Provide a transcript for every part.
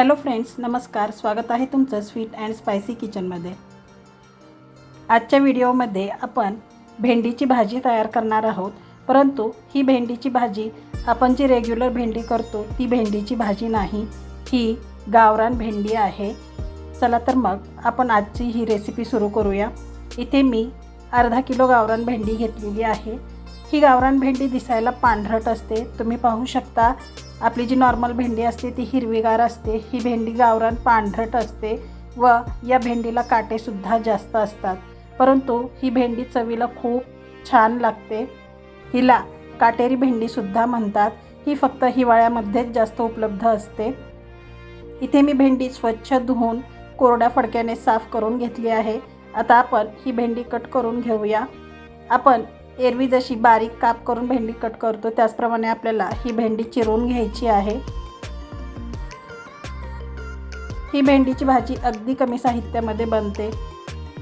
Hello friends नमस्कार. स्वागत आहे तुमचं स्वीट अँड स्पायसी किचनमध्ये. आजच्या व्हिडिओमध्ये आपण भेंडीची भाजी तयार करणार आहोत. परंतु ही भेंडीची भाजी आपण जी रेग्युलर भेंडी करतो ती भेंडीची भाजी नाही. ही गावरान भेंडी आहे. चला तर मग आपण आजची ही रेसिपी सुरू करूया. इथे मी अर्धा किलो गावरान भेंडी घेतलेली आहे. ही गावरान भेंडी दिसायला पांढरट असते. तुम्ही पाहू शकता आपली जी नॉर्मल भेंडी असते ती हिरवीगार असते. ही भेंडी गावरान पांढरट असते व या भेंडीला काटेसुद्धा जास्त असतात. परंतु ही भेंडी चवीला खूप छान लागते. हिला काटेरी भेंडीसुद्धा म्हणतात. ही फक्त हिवाळ्यामध्येच जास्त उपलब्ध असते. इथे मी भेंडी स्वच्छ धुवून कोरड्या फडक्याने साफ करून घेतली आहे. आता आपण ही भेंडी कट करून घेऊया. आपण एरवी जशी बारीक काप करून भेंडी कट करतो त्याचप्रमाणे आपल्याला ही भेंडी चिरून घ्यायची आहे. ही भेंडीची भाजी अगदी कमी साहित्यामध्ये बनते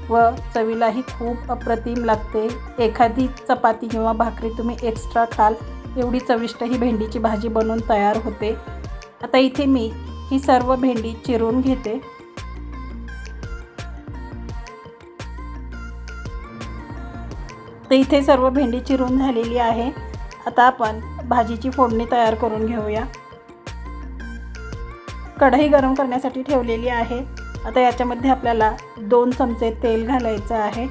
व चवीलाही खूप अप्रतिम लागते. एखादी चपाती किंवा भाकरी तुम्ही एक्स्ट्रा खाल एवढी चविष्ट ही भेंडीची भाजी बनवून तयार होते. आता इथे मी ही सर्व भेंडी चिरून घेते. तर इथे सर्व भेंडी चिरून झालेली आहे. आता आपण भाजीची फोडणी तयार करून घेऊया. कढई गरम करण्यासाठी ठेवलेली आहे. आता याच्यामध्ये आपल्याला दोन चमचे तेल घालायचं आहे.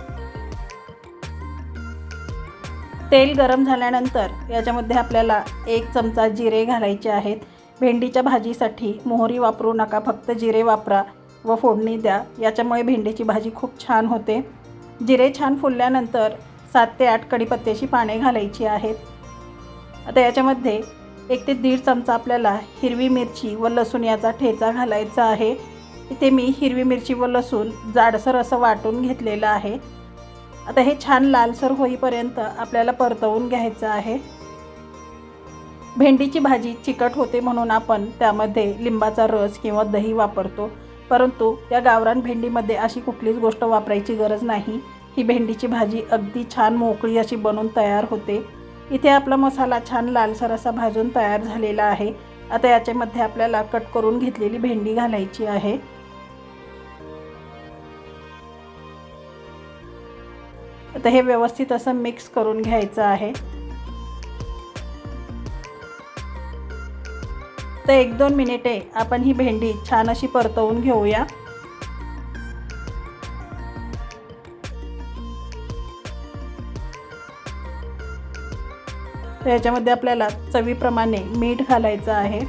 तेल गरम झाल्यानंतर याच्यामध्ये आपल्याला एक चमचा जिरे घालायचे आहेत. भेंडीच्या भाजीसाठी मोहरी वापरू नका फक्त जिरे वापरा व फोडणी द्या. याच्यामुळे भेंडीची भाजी खूप छान होते. जिरे छान फुलल्यानंतर सात ते आठ कढीपत्त्याची पाने घालायची आहेत. आता याच्यामध्ये एक ते दीड चमचा आपल्याला हिरवी मिरची व लसूण याचा ठेचा घालायचा आहे. इथे मी हिरवी मिरची व लसूण जाडसर असं वाटून घेतलेलं आहे. आता हे छान लालसर होईपर्यंत आपल्याला परतवून घ्यायचं आहे. भेंडीची भाजी चिकट होते म्हणून आपण त्यामध्ये लिंबाचा रस किंवा दही वापरतो. परंतु या गावरान भेंडीमध्ये अशी कुठलीच गोष्ट वापरायची गरज नाही. ही भेंडीची भाजी अगदी छान मोकळी अशी बनून तयार होते. इथे आपला मसाला छान लालसर असा भाजून तयार झालेला आहे. आता याच्यामध्ये आपल्याला कट करून घेतलेली भेंडी घालायची आहे. आता हे व्यवस्थित असं मिक्स करून घ्यायचं आहे. तर एक दोन मिनिटे आपण ही भेंडी छान अशी परतवून घेऊया. तर याच्यामध्ये आपल्याला चवीप्रमाणे मीठ घालायचं आहे.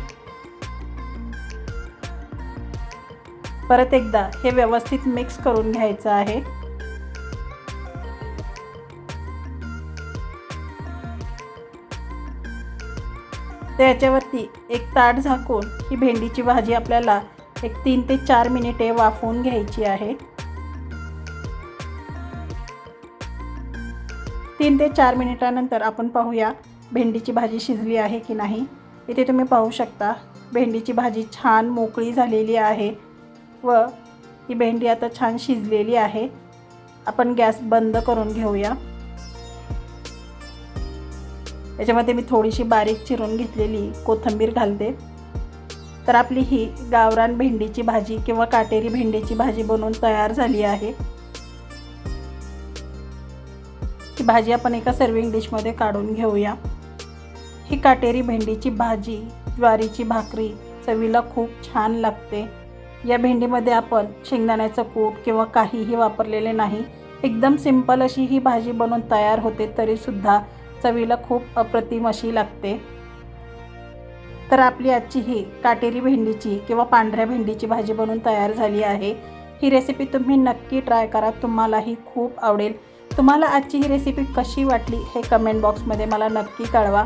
परत एकदा हे व्यवस्थित मिक्स करून घ्यायचं आहे. तर याच्यावरती एक ताट झाकून ही भेंडीची भाजी आपल्याला एक तीन ते चार मिनिटे वाफवून घ्यायची आहे. तीन ते चार मिनिटानंतर आपण पाहूया भेंडीची भाजी शिजली आहे की नाही इथे तुम्ही पाहू शकता. भेंडीची भाजी छान मोकळी झालेली आहे व ही भेंडी आता छान शिजलेली आहे. आपण गॅस बंद करून घेऊया. याच्यामध्ये मी थोडीशी बारीक चिरून घेतलेली कोथिंबीर घालते. तर आपली ही गावरान भेंडीची भाजी किंवा काटेरी भेंडीची भाजी बनवून तयार झाली आहे. ही भाजी आपण एका सर्विंग डिशमध्ये काढून घेऊया. ही काटेरी भेंडीची भाजी ज्वारीची भाकरी चवीला खूप छान लागते. या भेंडीमध्ये आपण शेंगदाण्याचं कूट किंवा काहीही वापरलेले नाही. एकदम सिंपल अशी ही भाजी बनवून तयार होते तरीसुद्धा चवीला खूप अप्रतिम अशी लागते. तर आपली आजची ही काटेरी भेंडीची किंवा पांढऱ्या भेंडीची भाजी बनवून तयार झाली आहे. ही रेसिपी तुम्ही नक्की ट्राय करा तुम्हालाही खूप आवडेल. तुम्हाला आजची ही रेसिपी कशी वाटली हे कमेंट बॉक्समध्ये मला नक्की कळवा.